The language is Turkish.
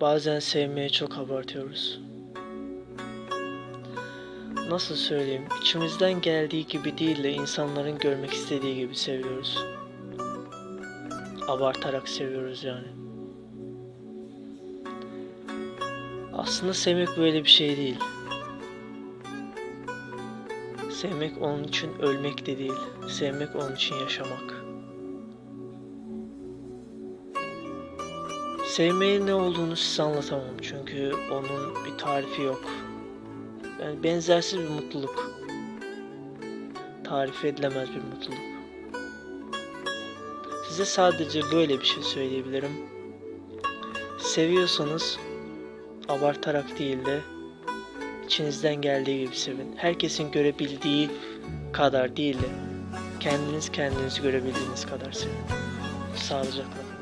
Bazen sevmeyi çok abartıyoruz. Nasıl söyleyeyim? İçimizden geldiği gibi değil de insanların görmek istediği gibi seviyoruz. Abartarak seviyoruz yani. Aslında sevmek böyle bir şey değil. Sevmek onun için ölmek de değil. Sevmek onun için yaşamak. Sevmenin ne olduğunu size anlatamam çünkü onun bir tarifi yok. Yani benzersiz bir mutluluk. Tarif edilemez bir mutluluk. Size sadece böyle bir şey söyleyebilirim. Seviyorsanız abartarak değil de içinizden geldiği gibi sevin. Herkesin görebildiği kadar değil de kendiniz kendinizi görebildiğiniz kadar sevin. Sağlıcakla.